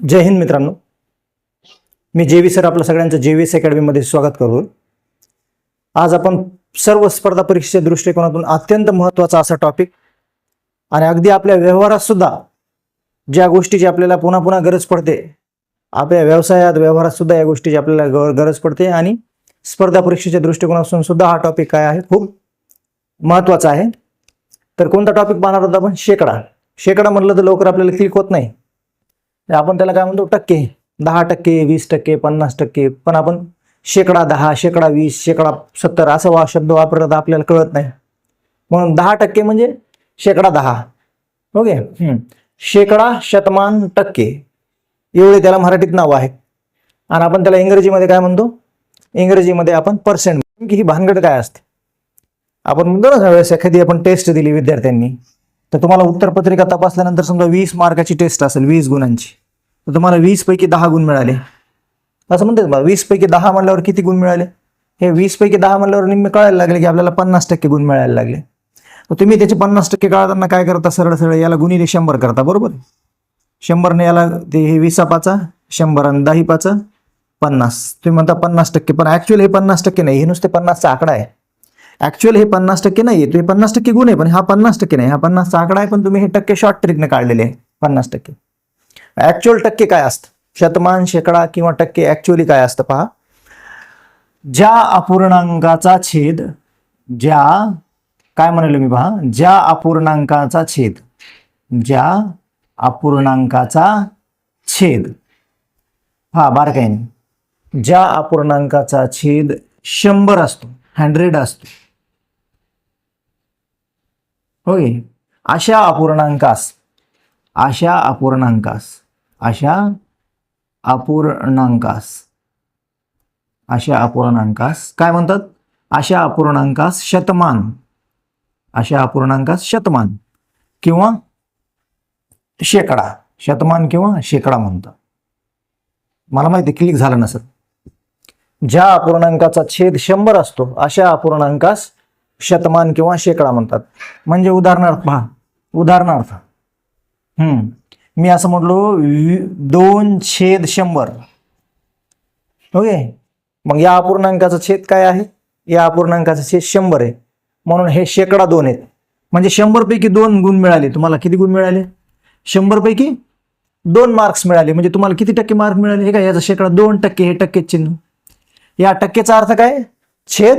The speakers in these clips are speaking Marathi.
जय हिंद मित्रांनो. मी जेवी सर आपलं सगळ्यांचं जेवीएस अकॅडमीमध्ये स्वागत करतो आज आपण सर्व स्पर्धा परीक्षेच्या दृष्टिकोनातून अत्यंत महत्त्वाचा असा टॉपिक आणि अगदी आपल्या व्यवहारात सुद्धा ज्या गोष्टीची आपल्याला पुन्हा पुन्हा गरज पडते आपल्या व्यवसायात व्यवहारात सुद्धा या गोष्टीची आपल्याला गरज पडते आणि स्पर्धा परीक्षेच्या दृष्टिकोनातून सुद्धा हा टॉपिक काय आहे? खूप महत्त्वाचा आहे. तर कोणता टॉपिक पाहणार होता आपण? शेकडा. शेकडा म्हटलं तर लवकर आपल्याला क्लिक होत नाही. आपण त्याला काय म्हणतो? टक्के. दहा टक्के वीस टक्के पन्नास टक्के. पण आपण शेकडा दहा शेकडा वीस शेकडा सत्तर असं वा शब्द वापरला तर आपल्याला कळत नाही. म्हणून दहा टक्के म्हणजे शेकडा दहा. ओके? शेकडा शतमान टक्के. एवढे त्याला मराठीत नाव आहे. आणि आपण त्याला इंग्रजीमध्ये काय म्हणतो? इंग्रजीमध्ये आपण पर्सेंट की ही भानगड काय असते? आपण म्हणतो ना एखादी आपण टेस्ट दिली विद्यार्थ्यांनी. तर तुम्हाला उत्तरपत्रिका तपासल्यानंतर समजा वीस मार्काची टेस्ट असेल वीस गुणांची. तर तुम्हाला वीस पैकी दहा गुण मिळाले. असं म्हणतात बा वीस पैकी दहा म्हणल्यावर किती गुण मिळाले? हे वीस पैकी दहा म्हणल्यावर निम्मे कळायला लागले की आपल्याला पन्नास टक्के गुण मिळायला लागले. तर तुम्ही त्याचे पन्नास टक्के काढताना काय करता? सरळ सरळ याला गुणिले शंभर करता बरोबर? शंभरने याला ते हे वीसा पाचा शंभर आणि दहा पाचा पन्नास. तुम्ही म्हणता पन्नास टक्के पण ऍक्च्युअली हे पन्नास टक्के नाही हे नुसते पन्नासचा आकडा आहे. ऍक्च्युअल हे पन्नास टक्के नाही आहे हे पन्नास टक्के गुण आहे पण हा पन्नास टक्के नाही. हा पन्नासचा आकडा आहे पण तुम्ही हे टक्के शॉर्ट ट्रिकने काढलेले आहे. पन्नास टक्के. ऍक्च्युअल टक्के काय असतं? शतमान शेकडा किंवा टक्के ऍक्च्युअली काय असतं पहा. ज्या अपूर्णांकाचा छेद ज्या काय म्हणालो मी पहा? ज्या अपूर्णांकाचा छेद ज्या अपूर्णांकाचा छेद. हा बारकाईने. ज्या अपूर्णांकाचा छेद शंभर असतो हंड्रेड असतो. होय. अशा अपूर्णांकास. अशा अपूर्णांकास. अशा अपूर्णांकास. अशा अपूर्णांकास. काय म्हणतात? अशा अपूर्णांकास शतमान. अशा अपूर्णांकास शतमान किंवा शेकडा. शतमान किंवा शेकडा म्हणतात. मला माहिती क्लिक झालं नसत ज्या अपूर्णांकाचा छेद शंभर असतो अशा अपूर्णांकास शतमान किंवा शेकडा म्हणतात. म्हणजे उदाहरणार्थ पहा उदाहरणार्थ. हम्म. मी असं म्हटलो दोन छेद शंभर. ओके? मग या अपूर्णांकाचा छेद काय आहे? या अपूर्णांकाचा छेद शंभर आहे. म्हणून हे शेकडा दोन आहेत. म्हणजे शंभर पैकी दोन गुण मिळाले. तुम्हाला किती गुण मिळाले? शंभर पैकी दोन मार्क्स मिळाले. म्हणजे तुम्हाला किती टक्के मार्क मिळाले? हे काय याचा शेकडा दोन टक्के हे टक्के चिन्ह. या टक्केचा अर्थ काय? छेद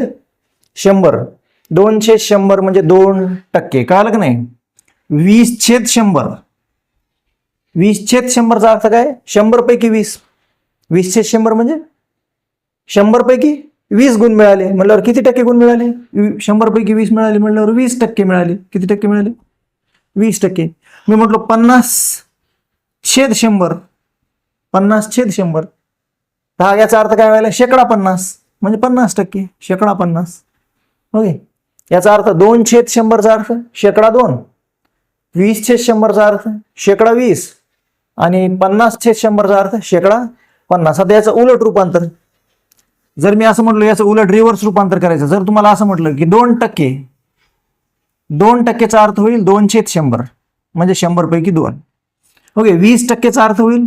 शंभर. दोन छेद शंभर म्हणजे दोन टक्के. कळालं का नाही? वीस छेद शंभर. वीस छेद शंभरचा अर्थ काय? शंभर पैकी वीस. वीस छेद शंभर म्हणजे शंभर पैकी वीस गुण मिळाले. म्हटल्यावर किती टक्के गुण मिळाले? वी- शंभर पैकी वीस मिळाले म्हटल्यावर वीस टक्के मिळाले. किती टक्के मिळाले? वीस टक्के. मी म्हटलो पन्नास छेद शंभर. पन्नास छेद शंभर. तर याचा अर्थ काय व्हायला? शेकडा पन्नास. म्हणजे पन्नास टक्के. शेकडा पन्नास. ओके? याचा अर्थ दोन छेद शंभरचा अर्थ शेकडा दोन. वीस छेद शंभरचा अर्थ शेकडा वीस. आणि पन्नास छेद शंभरचा अर्थ शेकडा पन्नास. आता याचं उलट रूपांतर. जर मी असं म्हटलं याचं उलट रिव्हर्स रूपांतर करायचं जर तुम्हाला असं म्हटलं की दोन टक्के दोन टक्केचा अर्थ होईल दोन छेद शंभर. म्हणजे शंभर पैकी दोन. ओके वीस टक्केचा अर्थ होईल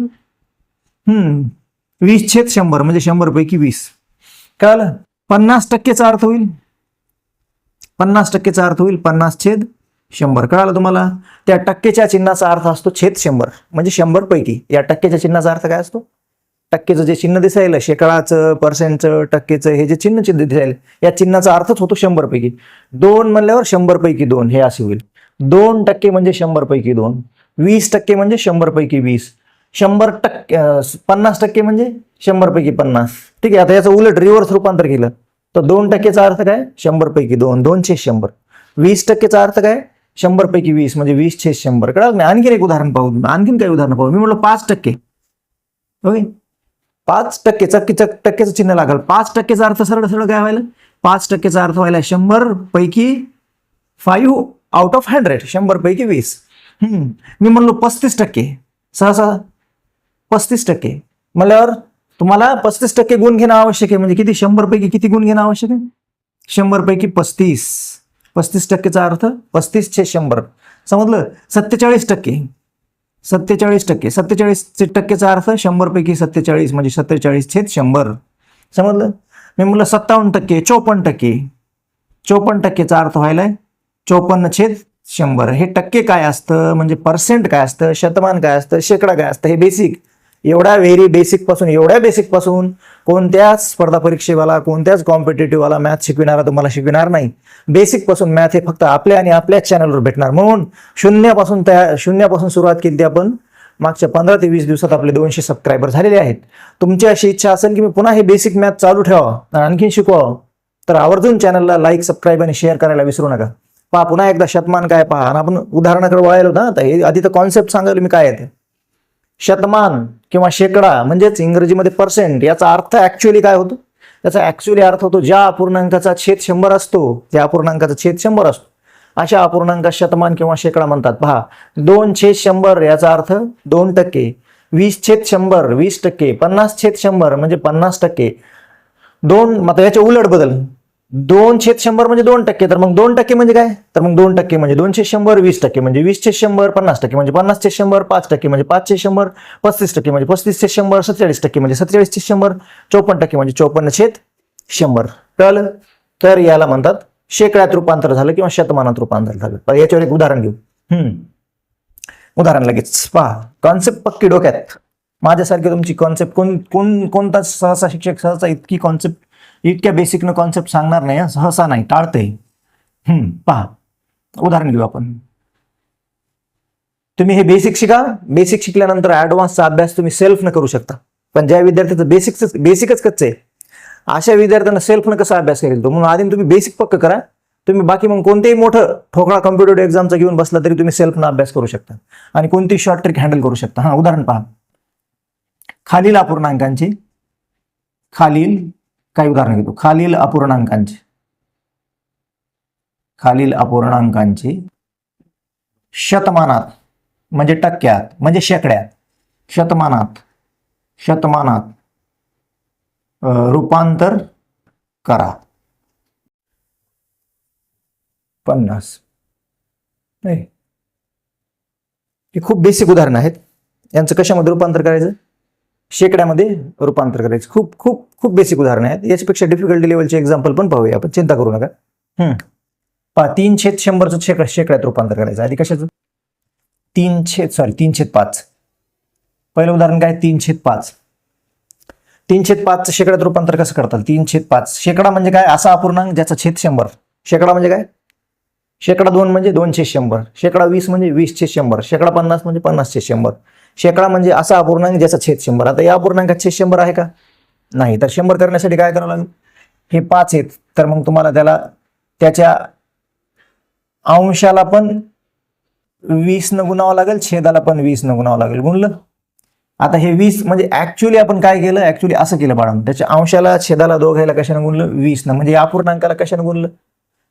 हम्म वीस छेद शंभर म्हणजे शंभर पैकी वीस. कळलं? पन्नास टक्केचा अर्थ होईल पन्नास टक्केचा अर्थ होईल पन्नास छेद शंभर. कळालं तुम्हाला? त्या टक्केच्या चिन्हाचा अर्थ असतो छेद शंभर. म्हणजे शंभर पैकी. या टक्केच्या चिन्हाचा अर्थ काय असतो? टक्केचं जे चिन्ह दिसायला शेकडाचं पर्सेंटचं टक्केचं हे जे चिन्ह चिन्ह दिसायला या चिन्हाचा अर्थच होतो शंभर पैकी. दोन म्हणल्यावर शंभर पैकी दोन हे असे होईल. दोन टक्के म्हणजे शंभर पैकी दोन. वीस टक्के म्हणजे शंभर पैकी वीस. शंभर टक्के पन्नास टक्के म्हणजे शंभर पैकी पन्नास. ठीक आहे आता याचं उलट रिव्हर्स रूपांतर केलं. तर दोन टक्केचा अर्थ काय? शंभर पैकी दोन दोनशे शंभर. वीस टक्केचा अर्थ काय? शंभर पैकी वीस म्हणजे वीस छे शंभर. कळलं नाही आणखीन एक उदाहरण पाहू आणखीन काही उदाहरण पाहू. मी म्हटलं पाच टक्के. ओके? पाच टक्के चक्की चक टक्केचं चिन्ह लागल. पाच टक्केचा अर्थ सरळ सरळ काय व्हायला? पाच टक्केचा अर्थ व्हायला शंभर पैकी फाईव्ह आउट ऑफ हंड्रेड शंभर पैकी वीस मी म्हणलो पस्तीस टक्के. सहसा पस्तीस टक्के. म्हणल्यावर तुम्हाला पस्तीस टक्के गुण घेणं आवश्यक आहे. म्हणजे किती? शंभर पैकी किती गुण घेणं आवश्यक आहे? शंभर पैकी पस्तीस. पस्तीस टक्केचा अर्थ पस्तीस छे शंभर. समजलं? सत्तेचाळीस टक्के. सत्तेचाळीस टक्के. सत्तेचाळीस टक्केचा अर्थ शंभर पैकी सत्तेचाळीस म्हणजे सत्तेचाळीस छेद शंभर. समजलं? मी म्हटलं सत्तावन्न टक्के चोपन्न टक्के. चोपन्न टक्केचा अर्थ व्हायलाय चोपन्न छेद शंभर. हे टक्के काय असतं? म्हणजे पर्सेंट काय असतं? शतमान काय असतं? शेकडा काय असतं? हे बेसिक एवढ्या व्हेरी बेसिकपासून एवढ्या बेसिकपासून कोणत्याच स्पर्धा परीक्षेवाला कोणत्याच कॉम्पिटेटिव्हवाला मॅथ शिकविणारा तुम्हाला शिकविणार नाही. बेसिकपासून मॅथ हे फक्त आपल्या आणि आपल्याच चॅनलवर भेटणार. म्हणून शून्यापासून त्या शून्यापासून सुरुवात केली ती आपण मागच्या पंधरा ते वीस दिवसात आपले दोनशे सबस्क्रायबर झालेले आहेत. तुमची अशी इच्छा असेल की मी पुन्हा हे बेसिक मॅथ चालू ठेवा आणखीन शिकवावं तर आवर्जून चॅनलला लाईक सबस्क्राईब आणि शेअर करायला विसरू नका. पहा पुन्हा एकदा शतमान काय पहा. आणि आपण उदाहरणाकडे वळायलो ना तर हे आधी तर कॉन्सेप्ट सांगायला मी काय येते शतमान. किंवा शेकडा म्हणजेच इंग्रजीमध्ये पर्सेंट याचा अर्थ ऍक्च्युअली काय होतो? त्याचा ऍक्च्युअली अर्थ होतो ज्या अपूर्णांकाचा छेद शंभर असतो त्या अपूर्णांकाचा छेद शंभर असतो. अशा अपूर्णांकास शतमान किंवा शेकडा म्हणतात. पहा दोन छेद शंभर याचा अर्थ दोन टक्के. वीस छेद शंभर वीस टक्के. पन्नास छेद शंभर म्हणजे पन्नास टक्के. दोन मग याच्या उलट बदल. दोन छेद शंभर म्हणजे दोन टक्के. तर मग दोन टक्के म्हणजे काय? तर मग दोन टक्के म्हणजे दोनशे शंभर वीस टक्के म्हणजे वीसशे शंभर पन्नास टक्के म्हणजे पन्नास शंभर पाच टक्के म्हणजे पाचशे शंभर पस्तीस टक्के म्हणजे पस्तीस शंभर सत्तेचाळीस टक्के म्हणजे सत्तेचाळीसशे शंभर चौपन्न टक्के म्हणजे चौपन्न छेद शंभर. कळलं? तर याला म्हणतात शेकड्यात रूपांतर झालं किंवा शतमानात रूपांतर झालं. याच्यावर एक उदाहरण घेऊ. हम्म. उदाहरण लगेच पहा. कॉन्सेप्ट पक्की डोक्यात. माझ्यासारखी तुमची कॉन्सेप्ट कोण कोण कोणताच सहसा शिक्षक सहसा इतकी कॉन्सेप्ट इतक्या बेसिकनं कॉन्सेप्ट सांगणार नाही सहसा नाही टाळते पहा. उदाहरण घेऊ आपण. तुम्ही हे बेसिक शिका. बेसिक शिकल्यानंतर ऍडव्हान्सचा अभ्यास तुम्ही सेल्फनं करू शकता. पण ज्या विद्यार्थ्याचं बेसिकच बेसिकच कच्चं आहे अशा विद्यार्थ्यांना सेल्फनं कसा अभ्यास करेल तो? म्हणून आधी तुम्ही बेसिक पक्क करा. तुम्ही बाकी मग कोणतेही मोठं ठोकळा कम्प्युटर एक्झामचा घेऊन बसला तरी तुम्ही सेल्फनं अभ्यास करू शकता. आणि कोणती शॉर्ट ट्रिक हँडल करू शकता. हा उदाहरण पहा. खालील अपूर्णांकांची. खालील काही उदाहरण घेतो. खालील अपूर्णांकांची. खालील अपूर्णांकांची शतमानात म्हणजे टक्क्यात म्हणजे शेकड्यात शतमानात शतमानात रूपांतर करा. पन्नास. नाही. हे खूप बेसिक उदाहरण आहेत. यांचं कशामध्ये रूपांतर करायचं? शेकड्यामध्ये रूपांतर करायचं. खूप खूप खूप बेसिक उदाहरण आहेत. याच्यापेक्षा डिफिकल्टी लेवलचे एक्झाम्पल पण पाहूया आपण. चिंता करू नका. हम्म. पहा तीन छेद शंभरचं शेकड्या शेकड्यात रूपांतर करायचं. आधी कशाचं? तीन छेद सॉरी तीन छेद पाच. पहिलं उदाहरण काय? तीन छेद पाच. तीन छेद पाच शेकड्यात रूपांतर कसं करतात तीन छेद पाच. शेकडा म्हणजे काय? असा अपूर्णांक ज्याचा छेद शंभर. शेकडा म्हणजे काय? शेकडा दोन म्हणजे दोन छेद शंभर. शेकडा वीस म्हणजे वीस छेद शंभर. शेकडा पन्नास म्हणजे पन्नास छेद शंभर. शेकडा म्हणजे असा अपूर्णांक ज्याचा छेद शंभर. आता या अपूर्णांकात छेद शंभर आहे का? नाही. तर शंभर करण्यासाठी काय करावं लागेल? हे पाच आहेत. तर मग तुम्हाला त्याला त्याच्या अंशाला पण वीस न गुणावं लागेल छेदाला पण वीस न गुणावं लागेल. गुणलं? आता हे वीस म्हणजे ऍक्च्युली आपण काय केलं? ऍक्च्युली असं केलं बाळा. त्याच्या अंशाला छेदाला दोघायला कशाने गुणलं? वीस न. म्हणजे या अपूर्णांकाला कशाने गुणलं?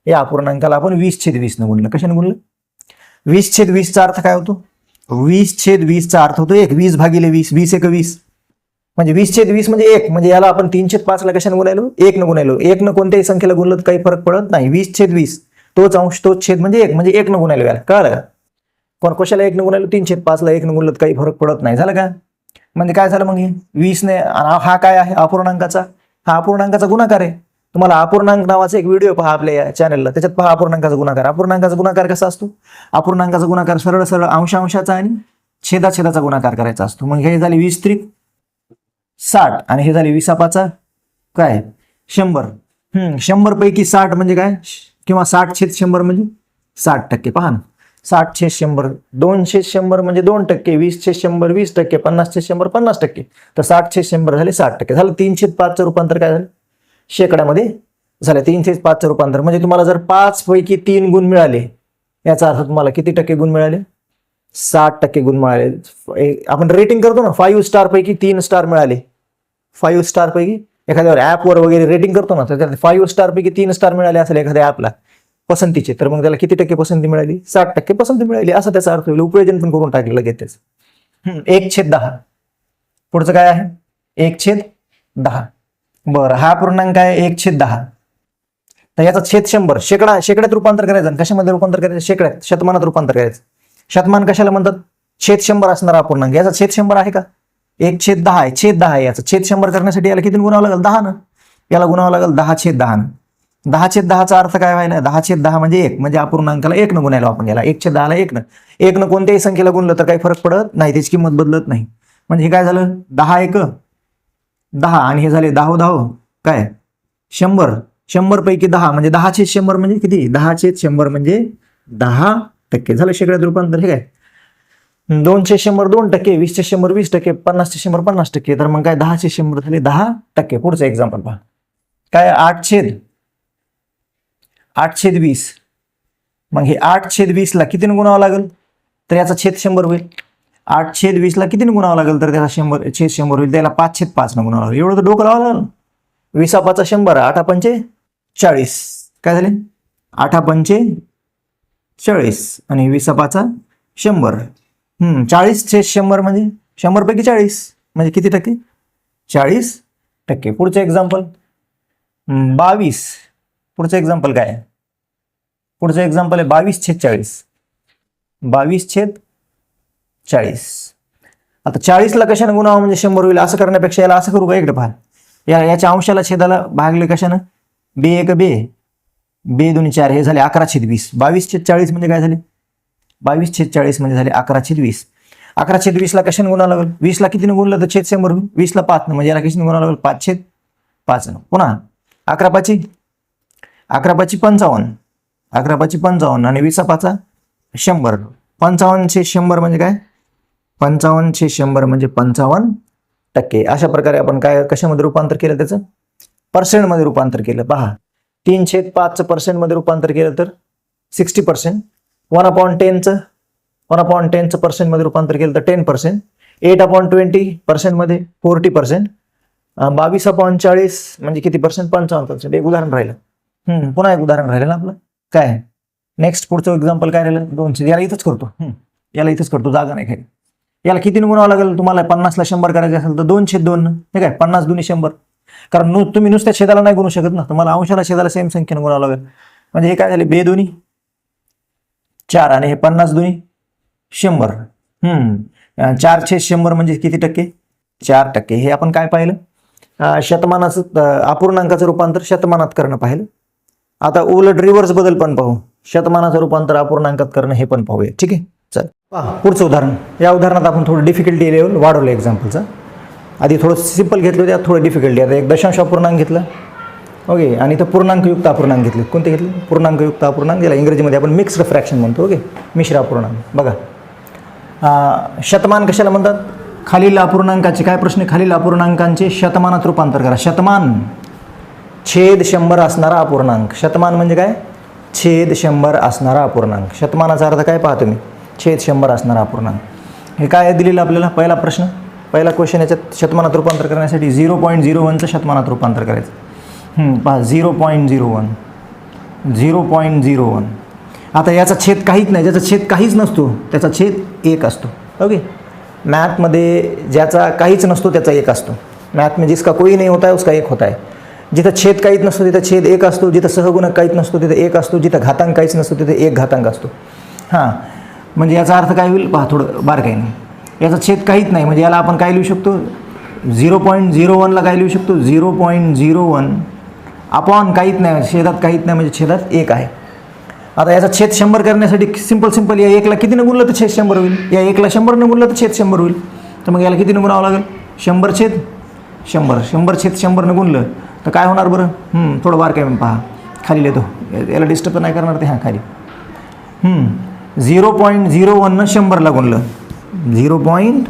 या अपूर्णांकाला आपण वीस छेद वीस न गुणलं. कशाने गुणलं? वीस छेद वीसचा अर्थ काय होतो? वीस छेद वीसचा अर्थ होतो एक. वीस भागिले वीस वीस एक वीस. म्हणजे वीस छेद वीस म्हणजे एक. म्हणजे याला आपण तीन छेद पाचला कशाने गुणायलो? एक न गुणायलो. एक न कोणत्याही संख्येला गुणलं तर काही फरक पडत नाही. वीस छेद वीस. तोच अंश तोच छेद म्हणजे एक. म्हणजे एक न गुणायलो याला. कळलं? कोण कशाला एक न गुणायलो? तीन छेद पाचला एक न गुणलं तर काही फरक पडत नाही. झालं का? म्हणजे काय झालं मग हे? वीसने हा काय आहे? अपूर्णांकाचा? हा अपूर्णांकाचा गुणाकार आहे. तुम्हाला अपूर्णांक नावाचा एक व्हिडिओ पहा आपल्या या चॅनलला त्याच्यात पहा अपूर्णांकाचा गुणाकार. अपूर्णांकाचा गुणाकार कसा असतो? अपूर्णांकाचा गुणाकार सरळ सरळ अंशांशाचा आणि छेदाछेदाचा गुणाकार करायचा असतो. मग हे झाले वीस त्रिक साठ आणि हे झाले विसापाचा काय? शंभर. हम्म शंभर पैकी साठ म्हणजे काय? किंवा साठ छेद शंभर म्हणजे साठ टक्के. पहा ना. साठ छेद शंभर दोनशे शंभर म्हणजे दोन टक्के. वीस छेद शंभर वीस टक्के. पन्नास छेद शंभर पन्नास टक्के. तर साठ छेद शंभर झाले साठ टक्के. झालं तीन छेद पाचचं रूपांतर काय झालं? शेकड्यामध्ये झालं. तीन ते पाचचं रूपांतर. म्हणजे तुम्हाला जर पाच पैकी तीन गुण मिळाले याचा अर्थ तुम्हाला किती टक्के गुण मिळाले? साठ टक्के गुण मिळाले. ए- आपण रेटिंग करतो ना फाईव्ह स्टार पैकी तीन स्टार मिळाले. फाईव्ह स्टार पैकी एखाद्यावर ॲपवर वगैरे रेटिंग करतो ना तर त्यात फाईव्ह स्टार पैकी तीन स्टार मिळाले असेल एखाद्या ॲपला पसंतीचे तर मग त्याला किती टक्के पसंती मिळाली? साठ टक्के पसंती मिळाली. असा त्याचा अर्थ होईल. उपयोजन पण करून टाकलं लगेच त्याचं. एक छेद दहा. पुढचं काय आहे? एक छेद दहा. बरं हा पूर्णांक आहे एक छेद दहा. तर याचा छेद शंभर. शेकडा शेकड्यात रूपांतर करायचं आणि कशामध्ये रूपांतर करायचं? शेकड्यात शतमानात रूपांतर करायचं. शतमान कशाला म्हणतात? छेद शंभर असणारा अपूर्णांक याचा छेद शंभर आहे का? एक छेद दहा आहे. छेद दहा आहे याचा. छेद शंभर करण्यासाठी याला किती गुणावं लागेल? दहा ना? याला गुणावं लागेल दहा छेद दहा ना? दहा छेद दहाचा अर्थ काय व्हायला? दहा छेद दहा म्हणजे एक. म्हणजे अपूर्णांकाला एक न गुणायला आपण याला. एक छेद दहाला एक न. एक न कोणत्याही संख्येला गुणलं तर काही फरक पडत नाही. त्याची किंमत बदलत नाही. म्हणजे हे काय झालं? दहा एक. दहा आणि हे झाले दहा दहा. काय? शंभर. शंभर पैकी दहा म्हणजे दहा छेद शंभर म्हणजे किती? दहा छेद शंभर म्हणजे दहा टक्के. झालं शेकड्यात रूपांतर. हे काय? दोनशे शंभर दोन टक्के वीसशे शंभर वीस टक्के पन्नासशे शंभर पन्नास टक्के. तर मग काय? दहाशे शंभर झाले दहा टक्के. पुढचं एक्झाम्पल पहा. काय? आठ छेद. आठ छेद वीस. मग हे आठ छेद वीसला कितीने गुणावं लागेल? तर याचा छेद शंभर होईल. आठ छेद वीसला कितीने गुणावं लागेल तर त्याला शंभर छेद शंभर होईल त्याला पाच छेद पाचनं गुणावं लागेल. एवढं तर डोकं लावावं लागेल. वीसा पाचा शंभर आठा पंचे चाळीस. काय झाले? आठा पंचे चाळीस आणि वीसा पाचा शंभर. हम्म, चाळीस छेद शंभर म्हणजे? शंभरपैकी चाळीस. म्हणजे किती टक्के? चाळीस टक्के. पुढचं एक्झाम्पल बावीस. पुढचं एक्झाम्पल काय? आहे पुढचं एक्झाम्पल आहे बावीस छेद चाळीस. बावीस छेद चाळीस. आता चाळीसला कशाने गुणावं म्हणजे शंभर होईल असं करण्यापेक्षा याला असं करू का? इकडे पहा. या याच्या अंशाला छेदाला भागले कशानं? बे एक बे बे दोन्ही चार हे झाले अकरा छेद वीस. बावीस छेद चाळीस म्हणजे काय झाले? बावीस छेद चाळीस म्हणजे झाले अकरा छेद वीस. अकरा छेद वीसला कशाने गुणा लागेल? वीसला कितीने गुणलं तर छेद शंभर होईल. वीसला पाचनं. म्हणजे याला कशाने गुणावं लागेल? पाच छेद पाचनं. पुन्हा अकरा पाची? अकरा पाची पंचावन्न. अकरा पाची पंचावन्न आणि वीसा पाचा शंभर. पंचावन्नशे शंभर म्हणजे काय? पंचावन्नशे शंभर म्हणजे पंचावन्न टक्के. अशा प्रकारे आपण काय कशामध्ये रूपांतर केलं त्याचं? पर्सेंटमध्ये रूपांतर केलं. पहा तीन छेद पाचचं पर्सेंटमध्ये रूपांतर केलं तर सिक्स्टी पर्सेंट वन अपॉइंट टेनचं वन अपॉइंट टेनचं पर्सेंटमध्ये रूपांतर केलं तर ten percent eight upon twenty पर्सेंटमध्ये forty percent बावीस अपॉइंट चाळीस म्हणजे किती पर्सेंट पंचावन्न पर्सेंट एक उदाहरण राहिलं. पुन्हा एक उदाहरण राहिलं ना आपलं. काय? नेक्स्ट पुढचं एक्झाम्पल काय राहिलं? दोनशे. याला इथंच करतो. याला इथंच करतो. जागा नाही खाली. याला कितीने गुणावं लागेल? तुम्हाला पन्नासला शंभर करायचं असेल तर दोनशे दोन. ठीक काय? पन्नास दोन्ही शंभर. कारण नु तुम्ही नुसत्या छेदाला नाही गुणू शकत ना. तुम्हाला अंशाला छेदाला सेम संख्येने गुणावं लागेल. म्हणजे हे काय झाले? बे दोन्ही चार आणि हे पन्नास दोन्ही शंभर. हम्म. चार छेद शंभर म्हणजे किती टक्के? चार टक्के. हे आपण काय पाहिलं? शतमानाचं अपूर्णांकाचं रूपांतर शतमानात करणं पाहिलं. आता उलट रिव्हर्स बदल पण पाहू. शतमानाचं रूपांतर अपूर्णांकात करणं हे पण पाहूया. ठीक आहे? चल. पहा पुढचं उदाहरण. या उदाहरणात आपण थोडं डिफिकल्टी लेवल वाढवलं एक्झाम्पलचं आधी थोडं सिंपल घेतलं त्यात थोडं डिफिकल्टी आता एक दशांश अपूर्णांक घेतलं. ओके आणि तर पूर्णांकयुक्त अपूर्णांक घेतले. कोणते घेतले? पूर्णांकयुक्त अपूर्णांक ज्याला इंग्रजीमध्ये आपण मिक्स्ड फ्रॅक्शन म्हणतो ओके मिश्र अपूर्णांक. बघा. शतमान कशाला म्हणतात? खालील अपूर्णांकाचे काय प्रश्न? आहे? खालील अपूर्णांकांचे शतमानात रूपांतर करा. शतमान. छेद शंभर असणारा अपूर्णांक. शतमान म्हणजे काय? छेद शंभर असणारा अपूर्णांक. शतमानाचा अर्थ काय पाहा तुम्ही? छेद शंभर असणार अपूर्णांक हे काय आहे दिलेलं आपल्याला? पहिला प्रश्न. पहिला क्वेश्चन याच्यात शतमानात रूपांतर करण्यासाठी झिरो पॉईंट झिरो वनचं शतमानात रूपांतर करायचं. पहा zero point zero one zero point zero one आता याचा छेद काहीच नाही. ज्याचा छेद काहीच नसतो त्याचा छेद एक असतो. ओके मॅथमध्ये ज्याचा काहीच नसतो त्याचा एक असतो. मॅथ में म्हणजे जिसका कोई नहीं होता है उसका एक होता है जिथं छेद काहीच नसतो तिथं छेद एक असतो. जिथं सहगुणक काहीच नसतो तिथं एक असतो. जिथं घातांक काहीच नसतो तिथं एक घातांक असतो. हां. म्हणजे याचा अर्थ काय होईल? पहा थोडं बारकाईने याचा छेद काहीच नाही. म्हणजे याला आपण काय लिहू शकतो? झिरो पॉईंट झिरो वनला काय लिहू शकतो? Zero point zero one upon काहीच नाही म्हणजे छेदात काहीच नाही म्हणजे छेदात एक आहे. आता याचा छेद शंभर करण्यासाठी सिंपल सिंपल या एकला कितीनं गुणलं तर छेद शंभर होईल? या एकला शंभरनं गुणलं तर छेद शंभर होईल. तर मग याला कितीनं गुणावं लागेल? शंभर छेद शंभर. शंभर छेद शंभरनं गुणलं तर काय होणार बरं? थोडं बार काय पहा. खाली येतो याला डिस्टर्ब तर नाही करणार ते. हां खाली. झिरो पॉईंट झिरो वननं शंभरला गुणलं. झिरो पॉईंट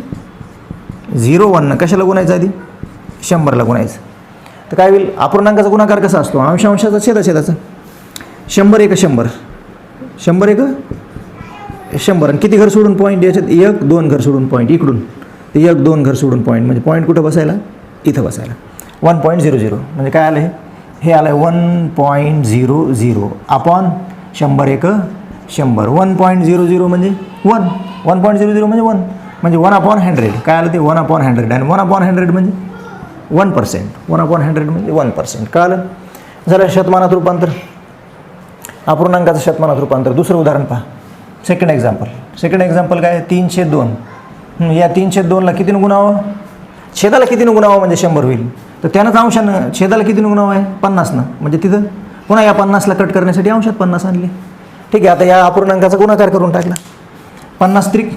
झिरो वननं कशाला गुणायचं आधी? शंभरला गुणायचं. तर काय होईल? अपूर्णांकाचा गुणाकार कसा असतो? अंश अंशाचा छेदा छेदाचा शंभर एक शंभर. शंभर एक शंभर. आणि किती घर सोडून पॉईंट याच्यात एक दोन घर सोडून पॉईंट इकडून. ते एक दोन घर सोडून पॉईंट म्हणजे पॉईंट कुठं बसायला? इथं बसायला. वन पॉईंट झिरो झिरो म्हणजे काय आलं हे? हे आलं आहे one point zero zero upon शंभर एक शंभर. वन पॉईंट झिरो झिरो म्हणजे one one point zero zero म्हणजे वन म्हणजे वन अपॉन हंड्रेड काय आलं ते? वन अपॉन हंड्रेड आणि वन अपॉन हंड्रेड म्हणजे one percent one upon hundred म्हणजे वन पर्सेंट कळालं झालं शतमानात रूपांतर. अपूर्णांकाचं शतमानात रूपांतर. दुसरं उदाहरण पहा. सेकंड एक्झाम्पल सेकंड एक्झाम्पल काय? तीनशे दोन. या तीनशे दोनला किती गुणावं? छेदाला किती गुणावं म्हणजे शंभर होईल? तर त्यानंच अंशानं छेदाला किती गुणावं आहे? पन्नासनं. म्हणजे तिथं पुन्हा या पन्नासला कट करण्यासाठी अंशात पन्नास आणले. ठीक आहे आता या अपूर्णांकाचा गुणाकार करून टाकला. पन्नास त्रिक.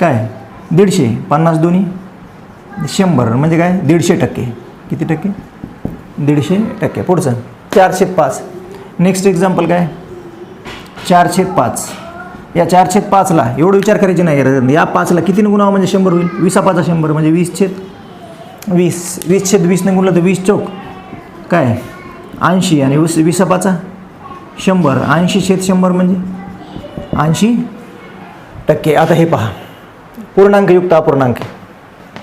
काय? दीडशे. पन्नास दोन्ही. शंभर. म्हणजे काय? दीडशे टक्के. किती टक्के? दीडशे टक्के. पुढचं. चारशे पाच. नेक्स्ट एक्झाम्पल काय? चारशे पाच. या चारशे पाचला एवढं विचार करायचे नाही. या पाचला किती गुणावं म्हणजे शंभर होईल. वीसा पाचा शंभर. म्हणजे वीस छेद वीस. वीस छेद वीसने गुणलं तर वीस चौक. काय? ऐंशी. आणि वीस विसा पाचा शंभर ऐंशी छेद शंभर म्हणजे? ऐंशी टक्के. आता हे पहा. पूर्णांकयुक्त अपूर्णांक.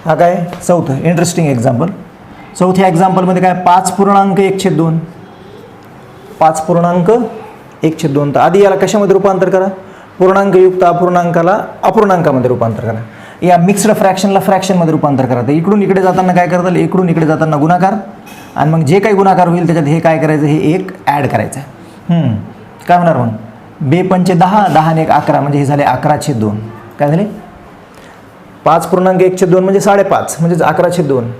हा काय? चौथं. इंटरेस्टिंग एक्झाम्पल चौथ्या एक्झाम्पलमध्ये काय? पाच पूर्णांक एक छेद दोन. पाच पूर्णांक एक छेद दोन. तर आधी याला कशामध्ये रूपांतर करा? पूर्णांकयुक्त अपूर्णांकाला अपूर्णांकामध्ये रूपांतर करा. या मिक्स्ड फ्रॅक्शनला फ्रॅक्शनमध्ये रूपांतर करा. तर इकडून इकडे जाताना काय करताल? इकडून इकडे जाताना गुणाकार. आणि मग जे काही गुणाकार होईल त्याच्यात हे काय करायचं? हे एक ॲड करायचं आहे. काय होणार मग बेपंचे दहा दहा आणि एक अकरा म्हणजे हे झाले अकराशे दोन. काय झाले? पाच पूर्णांक एकशे दोन म्हणजे साडेपाच म्हणजेच अकराशे दोन.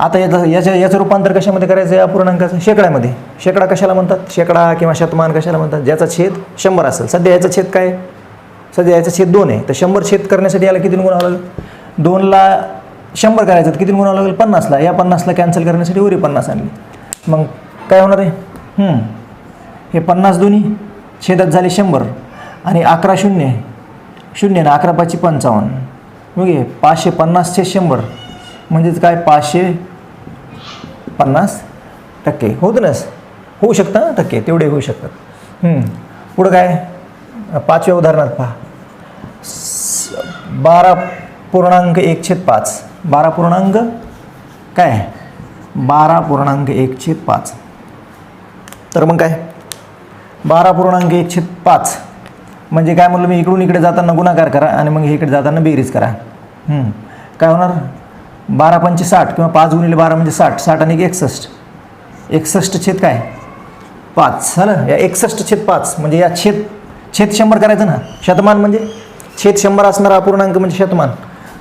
आता याचं याच्या याचं रूपांतर कशामध्ये करायचं या पूर्णांकाचं? शेकड्यामध्ये. शेकडा कशाला म्हणतात? शेकडा किंवा शतमान कशाला म्हणतात? ज्याचा छेद शंभर असेल. सध्या याचा छेद काय? आहे? सध्या याचा छेद दोन आहे. तर शंभर छेद करण्यासाठी याला किती गुणावं लागेल? दोनला शंभर करायचं किती गुणावं लागेल? पन्नासला. या पन्नासला कॅन्सल करण्यासाठी उरी पन्नास आणली. मग काय होणार आहे? हे पन्नास दोन्ही छेदात झाले शंभर आणि अकरा शून्य शून्य ना अकरा पाचशे पंचावन्न ओके पाचशे पन्नास छेद शंभर म्हणजेच काय पाचशे पन्नास टक्के. होतं ना होऊ शकतं टक्के तेवढे होऊ शकतात. पुढं काय? पाचव्या उदाहरणात पहा. स- बारा पूर्णांक एक छेद पाच. बारा पूर्णांक काय? बारा पूर्णांक एक छेद पाच. तर मग काय? बारा पूर्णांक एक छेद पाच. म्हणजे काय म्हणलं मी इकडून इकडे जाताना गुणाकार करा आणि मग इकडे जाताना बेरीज करा. काय होणार? बारा पंचे साठ किंवा पाच गुणिले बारा म्हणजे साठ. साठ आणि एकसष्ट. एकसष्ट छेद काय? पाच. झालं? या एकसष्ट छेद पाच. म्हणजे या छेद छेद शंभर करायचं ना? शतमान म्हणजे? छेद शंभर असणारा अपूर्णांक म्हणजे शतमान.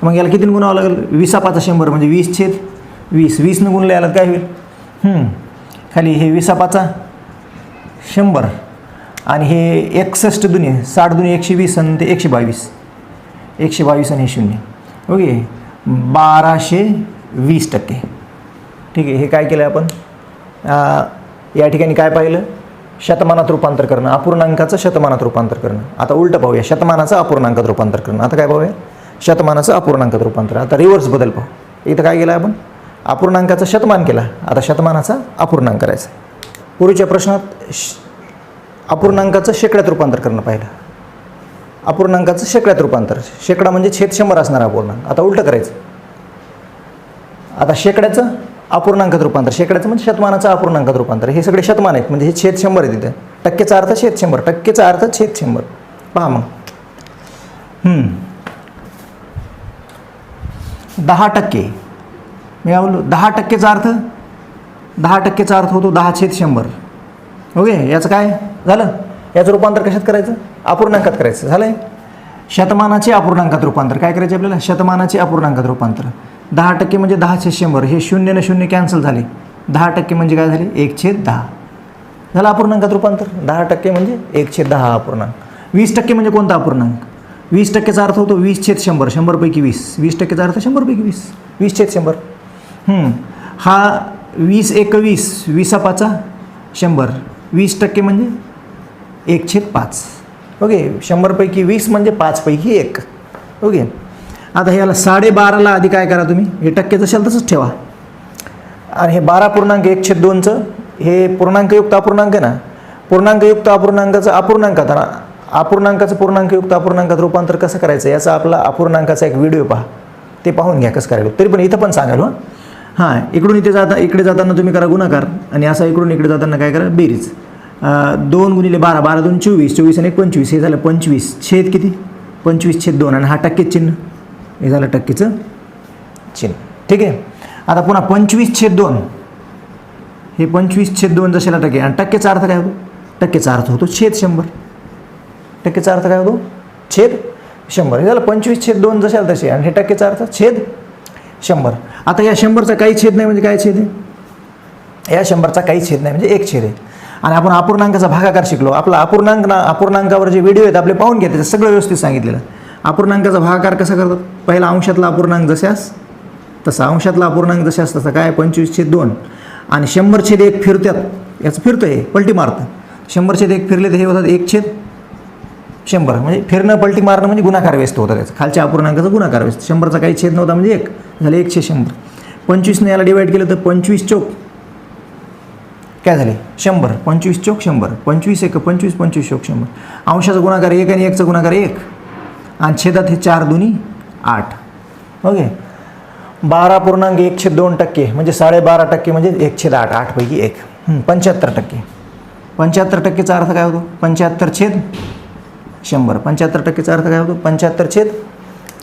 मग याला किती गुणावं लागेल? विसा पाचा शंभर. म्हणजे वीस छेद वीस. वीसनं गुणले याला काय होईल? खाली हे विसा पाचा शंभर. आणि हे एकसष्ट दुनी साठ दुनी एकशे वीस आणि ते एकशे बावीस. एकशे बावीस आणि हे शून्य. ओके? बाराशे वीस टक्के. ठीक आहे हे काय केलं आपण? या ठिकाणी काय पाहिलं? शतमानात रूपांतर करणं अपूर्णांकाचं शतमानात रूपांतर करणं. आता उलटं पाहूया शतमानाचं अपूर्णांकात रूपांतर करणं. आता काय पाहूया? शतमानाचं अपूर्णांकात रूपांतर. आता रिव्हर्स बदल पाहू. इथं काय केलं आपण? अपूर्णांकाचं शतमान केला. आता शतमानाचा अपूर्णांक करायचा. पूर्वीच्या प्रश्नात श अपूर्णांकाचं शेकड्यात रूपांतर करणं पाहिलं. अपूर्णांकाचं शेकड्यात रूपांतर. शेकडा म्हणजे छेद शंभर असणार अपूर्णांक आता उलटं करायचं. आता शेकड्याचं अपूर्णांकात रूपांतर. शेकड्याचं म्हणजे शतमानाचं अपूर्णांकात रूपांतर. हे सगळे शतमान आहेत. म्हणजे हे छेद शंभर आहे तिथे टक्केचा अर्थ छेद शंभर. टक्केचा अर्थ छेद शंभर. पहा मग. दहा टक्के. मी बोललो? दहा टक्केचा अर्थ? दहा टक्केचा अर्थ होतो दहा छेद शंभर. ओके? याचं काय? झालं? याचं रूपांतर कशात करायचं? अपूर्णांकात करायचं. झालं आहे शतमानाचे अपूर्णांकात रूपांतर. काय करायचे आपल्याला? शतमानाचे अपूर्णांकात रूपांतर. दहा टक्के म्हणजे दहाशे शंभर. हे शून्य न शून्य कॅन्सल झाले. दहा टक्के म्हणजे काय झाले? एक छेद दहा. झालं अपूर्णांकात रूपांतर? दहा टक्के म्हणजे एक छेद दहा अपूर्णांक. वीस टक्के म्हणजे कोणता अपूर्णांक? वीस टक्केचा अर्थ होतो वीस छेद शंभर. शंभरपैकी वीस. वीस टक्केचा अर्थ शंभरपैकी वीस. वीस छेद शंभर. हा वीस एक वीस. विसा पाचा शंभर. वीस टक्के म्हणजे एक छेद पाच. ओके शंभरपैकी वीस म्हणजे पाचपैकी एक. ओके आता ह्याला साडेबाराला आधी काय करा तुम्ही? हे टक्के जशाल तसंच ठेवा. आणि हे बारा पूर्णांक एक छेद दोनचं हे पूर्णांकयुक्त अपूर्णांक आहे ना? पूर्णांकयुक्त अपूर्णांकाचं अपूर्णांकात ना अपूर्णांकाचं पूर्णांकयुक्त अपूर्णांकात रूपांतर कसं करायचं? याचा आपला अपूर्णांकाचा एक व्हिडिओ पहा. ते पाहून घ्या कसं करायला तरी पण इथं पण सांगाल हां इकडून इथे जाता इकडे जाताना तुम्ही करा गुणाकार. आणि असा इकडून इकडे जाताना काय करा? बेरीज. दोन गुणिले बारा बारा दोन चोवीस चोवीस आणि एक पंचवीस हे झालं पंचवीस. छेद किती? पंचवीस छेद दोन आणि हा टक्के चिन्ह. हे झालं टक्केचं चिन्ह. ठीक आहे? आता पुन्हा पंचवीस छेद दोन. हे पंचवीस छेद दोन जशाला टक्के. आणि टक्केचा अर्थ काय होतो? टक्केचा अर्थ होतो छेद शंभर. टक्केचा अर्थ काय होतो? छेद शंभर. हे झालं पंचवीस छेद दोन जशाला तसे. आणि हे टक्केचा अर्थ छेद शंभर. आता या शंभरचा काही छेद नाही म्हणजे काय छेद आहे? या शंभरचा काही छेद नाही म्हणजे एक छेद आहे. आणि आपण अपूर्णांकाचा भागाकार शिकलो. आपला अपूर्णांक ना अपूर्णांकावर जे व्हिडिओ आहेत आपले पाहून घ्या त्याचं सगळं व्यवस्थित सांगितलेलं. अपूर्णांकाचा भागाकार कसा करतात? पहिला अंशातला अपूर्णांक जशास तसा. अंशातला अपूर्णांक जशास तसा काय? पंचवीस छेद दोन. आणि शंभर छेद एक फिरत्यात. याचं फिरतं हे पलटी मारतं. शंभर छेद एक फिरले तर हे होतात एक छेद शंभर. म्हणजे फिरणं पलटी मारणं म्हणजे गुणाकार व्यस्त होतं त्याचं खालच्या अपूर्णांकाचा गुणाकार व्यस्त. शंभरचा काही छेद नव्हता म्हणजे एक. झालं एकशे शंभर. पंचवीसने याला डिवाईड केलं तर पंचवीस चौक. काय झाले? शंभर पंचवीस चौक शंभर पंचवीस एक पंचवीस पंचवीस चौक शंभर. अंशाचा गुणाकार एक आणि एकचा गुणाकार एक. आणि छेदात हे चार दोन्ही आठ. ओके? बारा पूर्णांक एकशे दोन टक्के म्हणजे साडेबारा टक्के म्हणजे एकशे आठ आठपैकी एक. पंच्याहत्तर टक्के. पंच्याहत्तर टक्केचा अर्थ काय होतो? पंच्याहत्तर छेद शंभर. पंच्याहत्तर टक्केचा अर्थ काय होतो? पंच्याहत्तर छेद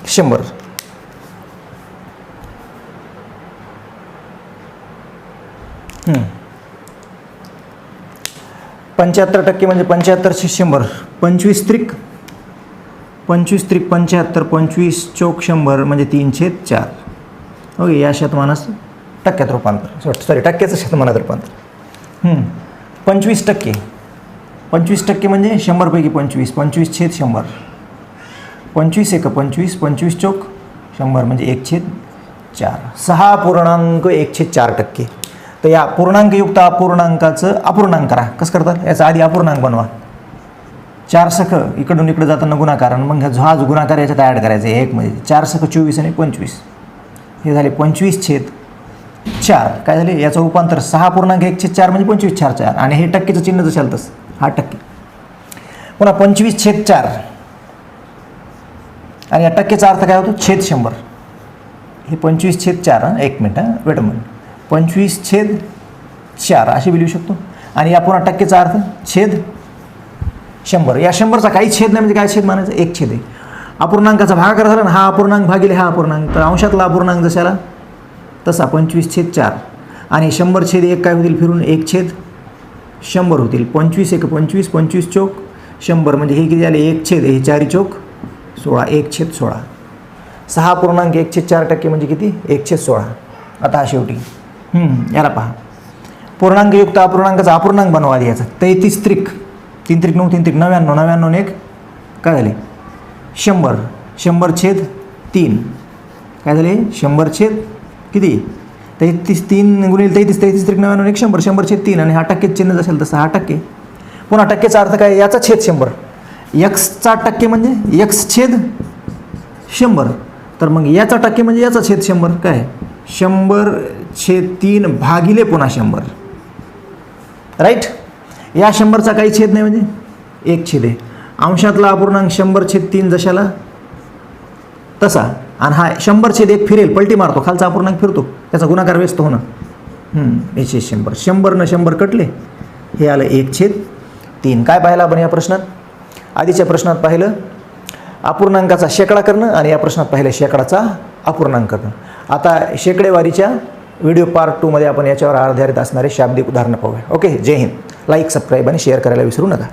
शंभर. हं. पंच्याहत्तर टक्के म्हणजे पंच्याहत्तरशे शंभर. पंचवीस त्रिक. पंचवीस त्रिक पंच्याहत्तर पंचवीस चौक शंभर म्हणजे तीन छेद चार. ओके या शतमानास टक्क्यात रूपांतर. सॉरी टक्क्याचं शतमानात रूपांतर. हं. पंचवीस टक्के. पंचवीस टक्के म्हणजे शंभरपैकी पंचवीस. पंचवीस छेद शंभर. पंचवीस एक पंचवीस पंचवीस चौक शंभर म्हणजे एक छेद चार. सहा पूर्णांक एक छेद चार टक्के. तर या पूर्णांकयुक्त अपूर्णांकाचं अपूर्णांक करा. कसं करतात? याचा आधी अपूर्णांक बनवा. चार सख इकडून इकडे जाताना गुणाकार आणि मग हा जो गुणाकार याच्यात ॲड करायचा आहे एकमध्ये म्हणजे चार सख चोवीस आणि पंचवीस. हे झाले पंचवीस छेद चार. काय झाले? याचं रूपांतर सहा पूर्णांक एक छेद चार म्हणजे पंचवीस चार चार. आणि हे टक्केचं चिन्ह जशाल तसं. हा टक्के. पुन्हा पंचवीस छेद चार. आणि या टक्केचा अर्थ काय होतो? छेद शंभर. हे पंचवीस छेद चार हां. एक मिनिट हां. वेट मिनिट पंचवीस छेद चार असे बी लिहू शकतो. आणि या पुन्हा टक्केचा अर्थ छेद शंभर. या शंभरचा काही छेद नाही म्हणजे काय छेद मानायचं? एक छेद आहे. अपूर्णांकाचा भागाकार झाला ना हा अपूर्णांक भागिले हा अपूर्णांक. तर अंशातला अपूर्णांक जशाला? तसा पंचवीस छेद चार. आणि शंभर छेद एक काय होतील? फिरून एक छेद शंभर होतील. पंचवीस एक पंचवीस पंचवीस चौक शंभर. म्हणजे हे किती झाले एक छेद हे चारी चौक सोळा. एक छेद सोळा. सहा पूर्णांक एक छेद चार टक्के म्हणजे किती? एक छेद सोळा. आता हा शेवटी. याला पहा. पूर्णांकयुक्त अपूर्णांकाचा अपूर्णांक बनवा आधी याचा तेहतीस त्रिक. तीन त्रिक नऊ तीन त्रिक नव्याण्णव नव्याण्णव एक. काय झाले? शंभर. शंभर छेद तीन. काय झाले? शंभर छेद किती? तेहतीस तीन गुणिले तेहतीस तेहतीस त्रिक नव्याण्णव एक शंभर. शंभर छेद तीन आणि हा टक्के चिन्ह असेल तसं हा टक्के. पुन्हा टक्केचा अर्थ काय? याचा छेद शंभर. एक्सचा टक्के म्हणजे एक्स छेद शंभर. तर मग याचा टक्के म्हणजे याचा छेद शंभर. काय? शंभर छेद तीन भागिले पुन्हा शंभर. राईट या शंभरचा काही छेद नाही म्हणजे? एक छेद आहे. अंशातला अपूर्णांक शंभर छेद तीन जशाला? तसा. आणि हा शंभर छेद एक फिरेल पलटी मारतो खालचा अपूर्णांक फिरतो. त्याचा गुणाकार व्यस्त होणं. एकशे शंभर. शंभरनं शंभर कटले हे आलं एक छेद तीन. काय पाहिलं आपण या प्रश्नात? आधीच्या प्रश्नात पाहिलं अपूर्णांकाचा शेकडा करणं आणि या प्रश्नात पाहिलं शेकडाचा अपूर्णांक करणं. आता शेकडेवारीच्या व्हिडिओ पार्ट टूमध्ये आपण याच्यावर आधारित असणारे शाब्दिक उदाहरणं पाहूया. ओके जय हिंद. लाईक सबस्क्राईब आणि शेअर करायला विसरू नका.